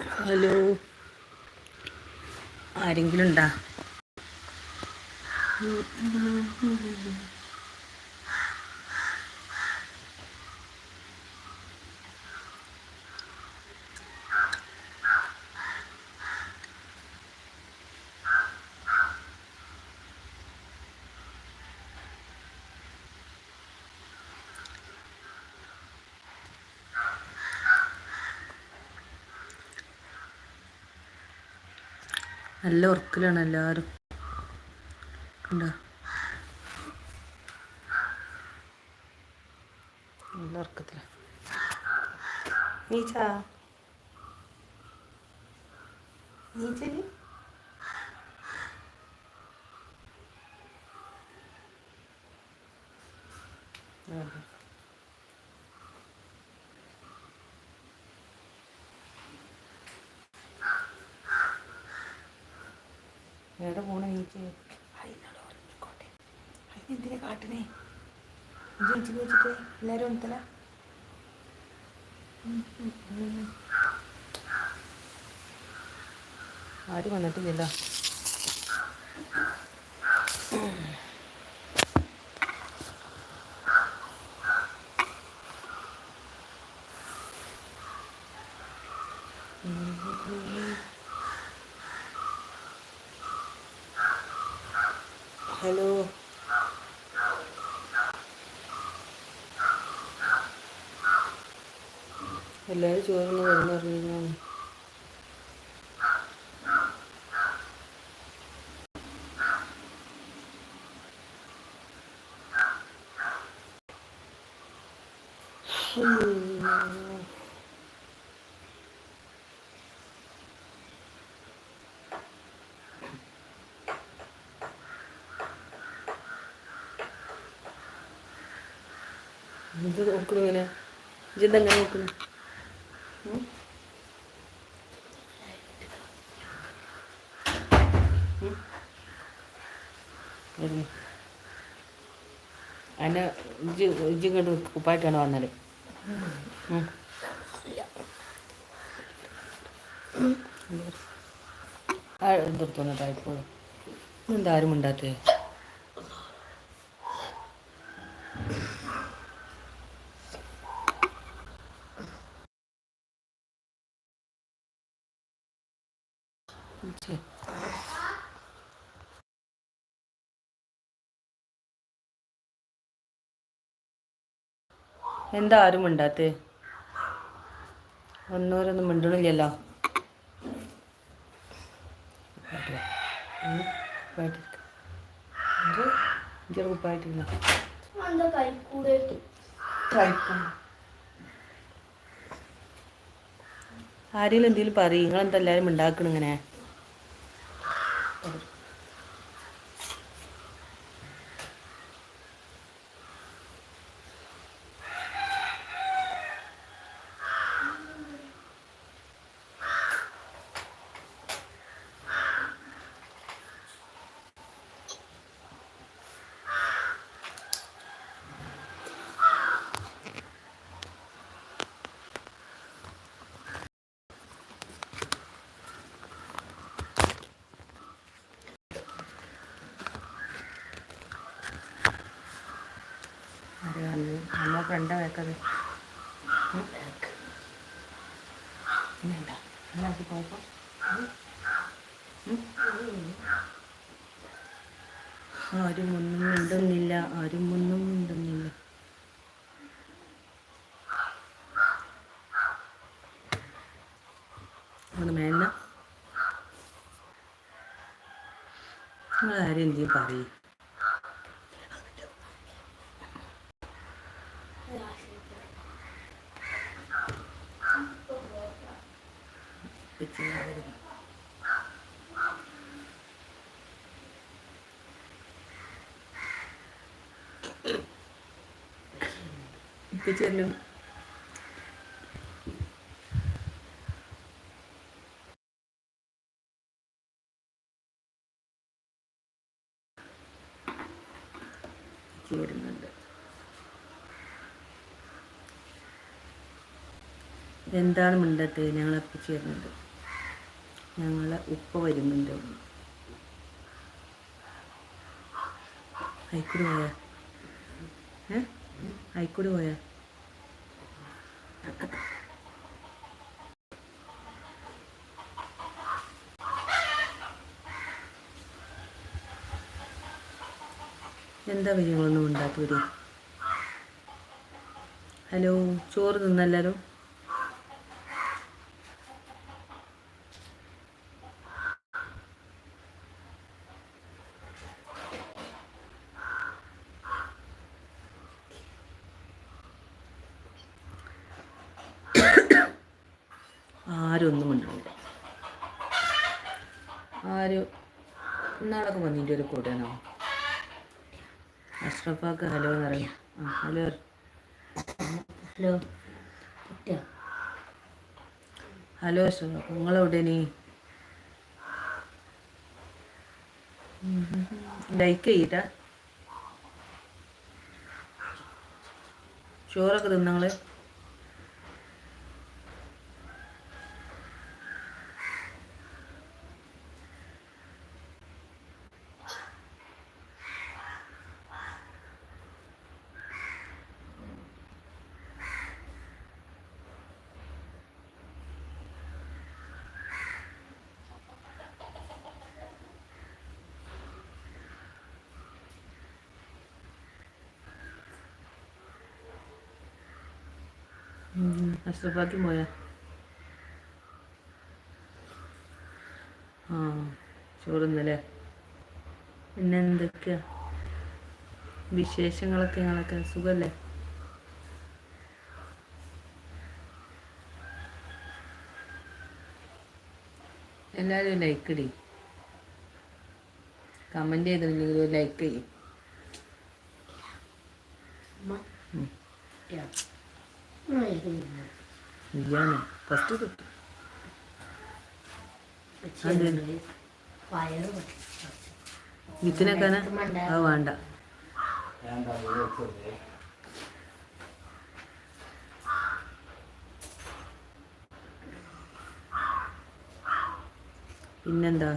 Hello. ആരെങ്കിലും ഉണ്ടാ നല്ല ഉറക്കിലാണ് എല്ലാവരും. കണ്ടോ? നല്ല ഉറക്കത്തില. നീച്ചാ നീച്ചൽ എവിടെ പോണ എനിക്ക്? അതിനോട് ഉറങ്ങിക്കോട്ടെ അതിനെന്തിനാ കാട്ടണേ ജനിച്ചു വെച്ചിട്ട് എല്ലാവരും ഒന്നത്തല. ആരും വന്നിട്ടില്ലല്ലോ. ഹലോ എല്ലാവരും ചോറിന് വരുന്ന പറഞ്ഞു ഇത് നോക്കണു വന്നത്. എന്തെടുത്തോന്നെ ടൈപ്പ് എന്താ ആരും ഉണ്ടാത്തേ എന്താ ആരും മിണ്ടാത്തേ? ഒന്നോരൊന്നും മിണ്ടണില്ലല്ലോ. ആരെങ്കിലും എന്തെങ്കിലും പറയും. നിങ്ങളെന്താ എല്ലാവരും ഉണ്ടാക്കണം ഇങ്ങനെ ആര് വന്നു നമ്മളെ വെക്കത് ആരും ഒന്നും മിണ്ടുന്നില്ല. ആരും ഒന്നും മിണ്ടുന്നില്ല. അവിടെ മേല നിങ്ങൾ ആരും വരുന്നുണ്ട്. എന്താണ് മിണ്ടത്തെ ഞങ്ങളെ ചേരുന്നത് ഞങ്ങളെ ഉപ്പ വരുന്നുണ്ട്. അയക്കൂടി പോയാ? ഏ? അയക്കൂടി പോയാ? എന്താ നിങ്ങളൊന്നും ഉണ്ടാത്തൂര് ഹലോ ചോറ് തിന്നല്ലാരോ ആരും ഒന്നും മിണ്ടില്ല ആരും വന്നിന്റെ ഒരു കൂടെയാണോ അഷ്റഫാക്ക് ഹലോ എന്ന് പറയും. ആ ഹലോ. ഹലോ. ഹലോ അഷ്റഫാക്ക് നിങ്ങളെവിടെ നീ ലൈക്ക് ചെയ്യട്ടാ ചോറൊക്കെ തിന്നങ്ങൾ അഷ്റഫാക്കി പോയാ ആ ചോറുന്നല്ലേ? പിന്നെ എന്തൊക്കെയാ വിശേഷങ്ങളൊക്കെ ഞങ്ങളൊക്കെ സുഖല്ലേ? എല്ലാവരും ലൈക്ക് ഇടി. കമന്റ് ചെയ്തിട്ടുണ്ടെങ്കിൽ ഒരു ലൈക്ക് ചെയ്യും. ഇല്ലാന്ന് ഫസ്റ്റ് കിട്ടും വിത്തിനൊക്കെ അത് വേണ്ട. പിന്നെന്താ?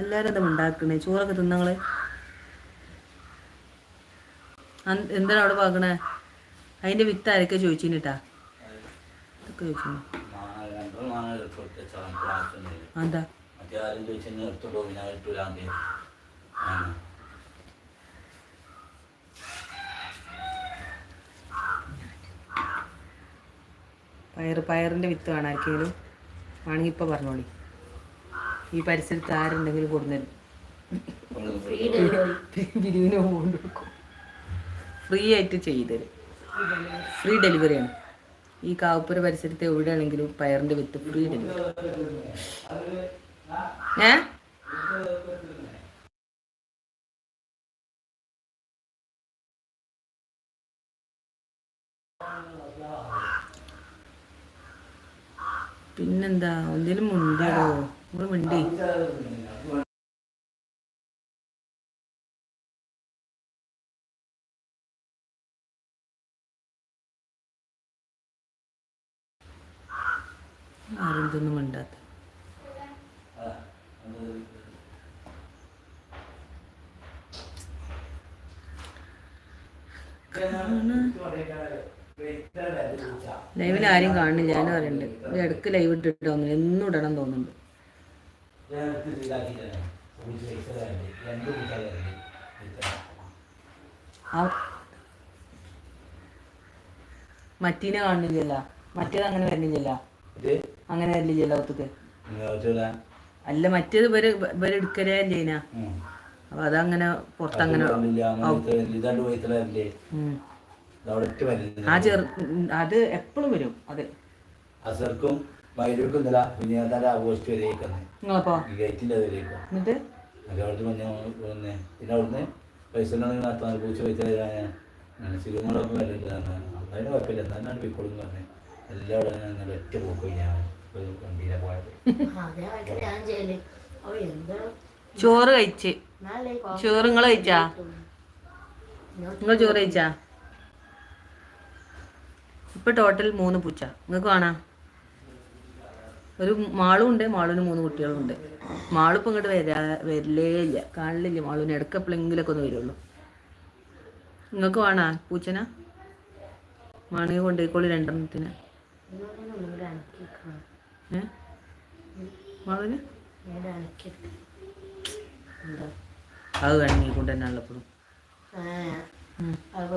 എല്ലാരും എന്താ ഉണ്ടാക്കണേ ചോറൊക്കെ തിന്നങ്ങൾ? എന്താണ് അവിടെ പാക്കണേ അതിന്റെ വിത്ത് ആരൊക്കെ ചോദിച്ചിട്ടാ ഇതൊക്കെ ചോദിച്ചു എന്താ മറ്റേ ആരും ചോദിച്ചാൽ എടുത്തോട്ടോ പയറ് പയറിന്റെ വിത്ത് വേണം ആർക്കെങ്കിലും. വേണമെങ്കിൽ ഇപ്പൊ പറഞ്ഞോളി. ഈ പരിസരത്ത് ആരുണ്ടെങ്കിലും കൊടുന്നു ബിരിവിനെ കൊണ്ട് കൊടുക്കും ഫ്രീ ആയിട്ട് ചെയ്ത് തരും. ഫ്രീ ഡെലിവറിയാണ് ഈ കാവപ്പുര പരിസരത്ത് എവിടെയാണെങ്കിലും പയറിന്റെ വിത്ത് ഫ്രീ ഡെലിവറി ഏ? പിന്നെന്താ? ഒന്നിലും മുണ്ടോ മിണ്ടി. ആരെന്തൊന്നും മിണ്ടാത്ത ലൈവിൽ ആരും കാണുന്നു ഞാൻ പറയുന്നുണ്ട്. ഇടയ്ക്ക് ലൈവ് ഇട്ടിട്ട് തോന്നുന്നു എന്നും ഇടണം തോന്നുന്നുണ്ട്. മറ്റീനെ കാണുന്നില്ലല്ല. മറ്റേത് അങ്ങനെ വരുന്നില്ലല്ല അങ്ങനെ അല്ലേ ലോകത്തൊക്കെ അല്ല മറ്റേത് ഇവർ ഇവർ എടുക്കലേ ചെയ്യന അപ്പൊ അതങ്ങനെ പുറത്തങ്ങനെ ആ ചെറു അത് എപ്പോഴും വരും അത്. അസർക്കും ഇന്നല പിന്നെ ഗേറ്റിന്റെ എന്നിട്ട്? അവിടുന്ന് പൈസ നടത്താൻ പൂച്ച പൈസ അതിന് കുഴപ്പമില്ല എന്നാണ് പറഞ്ഞത് എല്ലാവരും ഒറ്റ പോക്ക് ഞാൻ ചോറ് കഴിച്ച്. ചോറ് നിങ്ങൾ കഴിച്ചാ? നിങ്ങൾ ചോറ് കഴിച്ചാ? ഇപ്പൊ ടോട്ടൽ മൂന്ന് പൂച്ച. നിങ്ങൾക്ക് വേണാ ഒരു മാളും ഉണ്ട് മാളിന് മൂന്ന് കുട്ടികളുണ്ട്. മാളിപ്പം ഇങ്ങോട്ട് വരാ വരില്ലേ ഇല്ല കാണില്ല മാളിന് ഇടയ്ക്ക് എപ്പോഴെങ്കിലൊക്കെ ഒന്ന് വരുള്ളൂ. നിങ്ങൾക്ക് വേണാ പൂച്ചന? മണി കൊണ്ടുപോയിക്കോളി രണ്ടെണ്ണത്തിന്. അത് വേണമെങ്കിൽ കൊണ്ട് തന്നെ ഉള്ളപ്പോഴും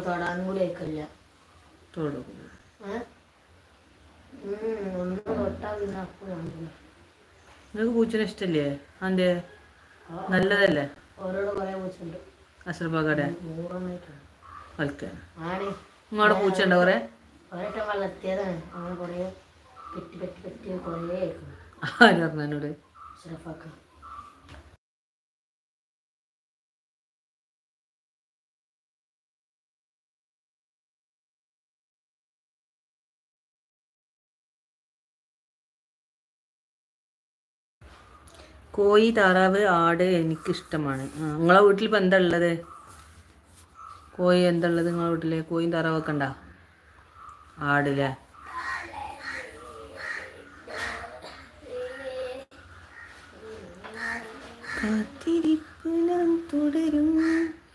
തൊടാനും കൂടി തോടും. നിങ്ങൾക്ക് പൂച്ചനെ ഇഷ്ടല്ലേ? അതെ നല്ലതല്ലേ? അസർബാഗടെ നൂറെണ്ണായിട്ടുണ്ട്. കളിക്കാൻ ആണ്. നിങ്ങളുടെ പൂച്ച ഉണ്ടോ കുറെ വളർത്തിയതാണ് കുറേ പെറ്റി കോഴി താറാവ് ആട് എനിക്കിഷ്ടമാണ്. നിങ്ങളെ വീട്ടിൽ ഇപ്പം എന്താ ഉള്ളത്? കോഴി എന്താ ഉള്ളത് നിങ്ങളെ വീട്ടിൽ കോഴിയും താറാവൊക്കെ ഉണ്ടോ? ആടില്ലേ കാത്തിരിപ്പ് നാം തുടരും.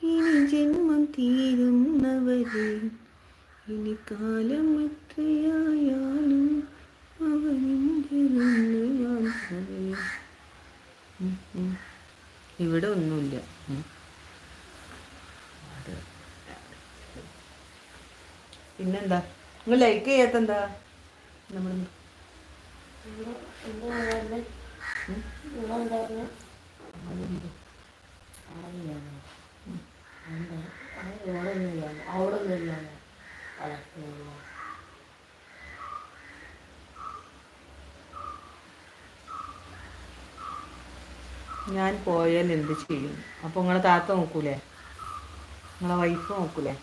ഇനി ജന്മം തീരുന്നവരെ ഇനി കാലം എത്രയായാലും ഉം. ഇവിടെ ഒന്നുമില്ല. പിന്നെന്താ? നിങ്ങൾ ലൈക്ക് ചെയ്യാത്തെന്താ? നമ്മൾ എന്താ എന്താ? ഇവിടെ അവിടെ ഞാൻ പോയാൽ എന്ത് ചെയ്യും? അപ്പോൾ നിങ്ങളെ താത്ത നോക്കൂലേ? നിങ്ങളെ വൈഫ് നോക്കൂലേ?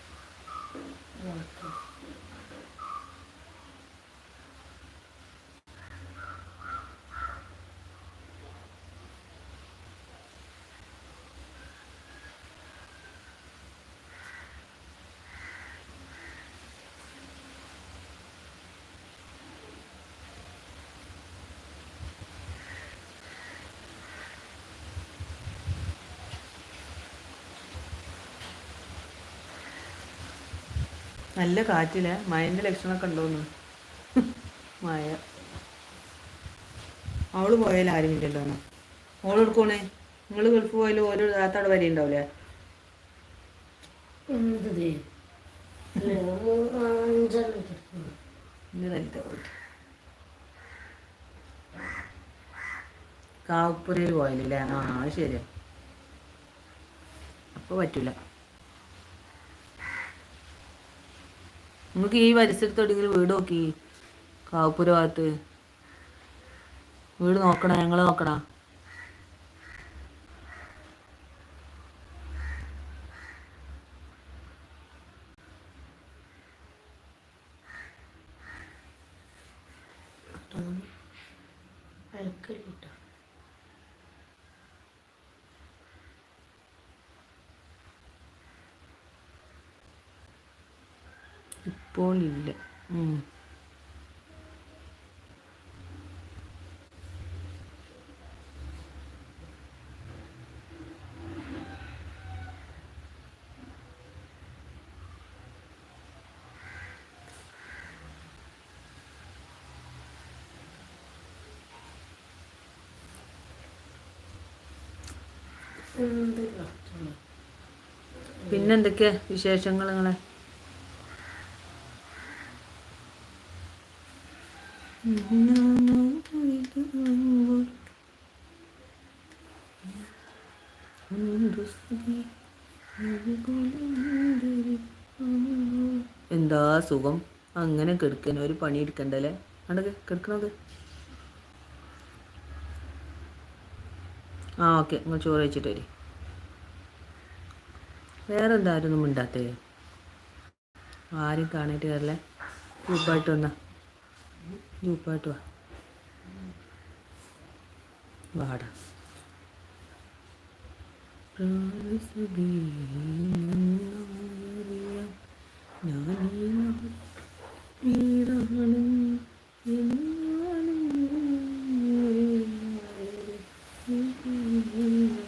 നല്ല കാറ്റില്ലേ മഴന്റെ ലക്ഷണമൊക്കെ ഉണ്ടോന്ന്. മായ അവൾ പോയാലും ആരും ഇല്ലല്ലോ ഓൾ ഓൾ എടുക്കണേ നിങ്ങൾ ഗൾഫ് പോയാലും ഓരോ താത്താട് വരെ ഉണ്ടാവില്ലേ കാവുപ്പുരയിൽ പോയാലല്ലേ ആ അത് ശരിയാ. അപ്പോൾ പറ്റൂല. നമുക്ക് ഈ പരിസരത്ത് എവിടെയെങ്കിലും വീട് നോക്കി. കാവപ്പുര ഭാഗത്ത്. വീട് നോക്കണ? ഞങ്ങൾ നോക്കണ അയക്കില്ല കേട്ടോ. കഷ്ടമാണ്. പിന്നെന്തൊക്കെയാ വിശേഷങ്ങൾ നിങ്ങളെ? എന്താ സുഖം? അങ്ങനെ കിടക്കാൻ ഒരു പണി എടുക്കണ്ടല്ലേ? അണ്ടൊക്കെ കിടക്കണത്? ആ ഓക്കെ. നിങ്ങൾ ചോറ് കഴിച്ചിട്ട് വരി. വേറെ എന്താ ആരൊന്നും മിണ്ടാത്തേ? ആരും കാണായിട്ട് കയറല്ലേ ഗ്രൂപ്പായിട്ട് വന്നാ. ഗ്രൂപ്പായിട്ട് വാ. വാടാ. ഞാനീടാണെന്നും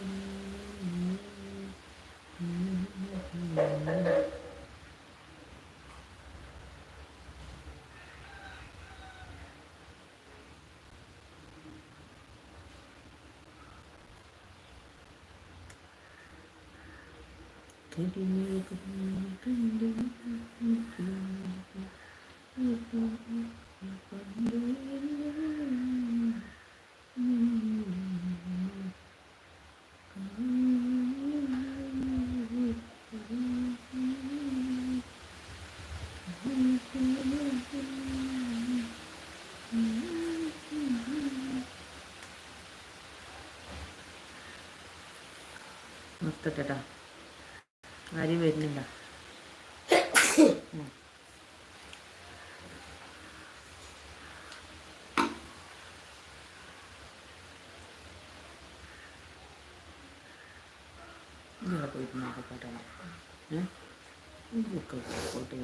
നിർത്തട്ടെട്ടാ ആരും വരുന്നില്ല. ഇവിടെ പോയിട്ട് നോക്കട്ടെ ബുക്ക് പോയിട്ട്